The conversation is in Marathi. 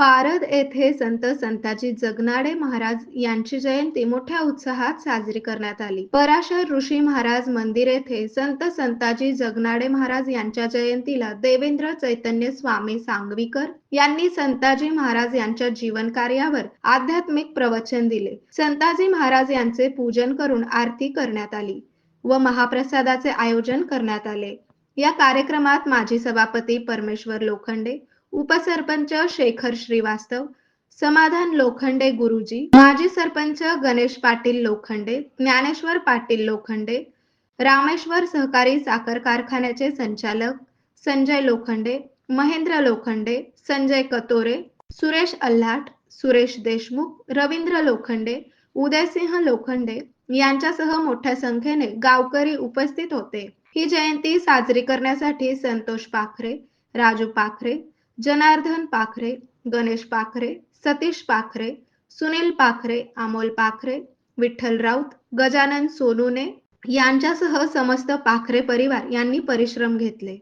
पारद येथे संत संताजी जगनाडे महाराज यांची जयंती मोठ्या उत्साहात साजरी करण्यात आली. पराशर ऋषी महाराज मंदिर येथे संत संताजी जगनाडे महाराज यांच्या जयंतीला देवेंद्र चैतन्य स्वामी सांगवीकर यांनी संताजी महाराज यांच्या जीवन कार्यावर आध्यात्मिक प्रवचन दिले. संताजी महाराज यांचे पूजन करून आरती करण्यात आली व महाप्रसादाचे आयोजन करण्यात आले. या कार्यक्रमात माजी सभापती परमेश्वर लोखंडे उपसरपंच शेखर श्रीवास्तव समाधान लोखंडे गुरुजी माजी सरपंच गणेश पाटील लोखंडे ज्ञानेश्वर पाटील लोखंडे रामेश्वर सहकारी साखर कारखान्याचे संचालक संजय लोखंडे महेंद्र लोखंडे संजय कतोरे सुरेश अल्हाट सुरेश देशमुख रवींद्र लोखंडे उदयसिंह लोखंडे यांच्यासह मोठ्या संख्येने गावकरी उपस्थित होते. ही जयंती साजरी करण्यासाठी संतोष पाखरे राजू पाखरे जनार्दन पाखरे गणेश पाखरे सतीश पाखरे सुनील पाखरे अमोल पाखरे विठ्ठल राऊत गजानन सोनूने यांच्यासह समस्त पाखरे परिवार यांनी परिश्रम घेतले.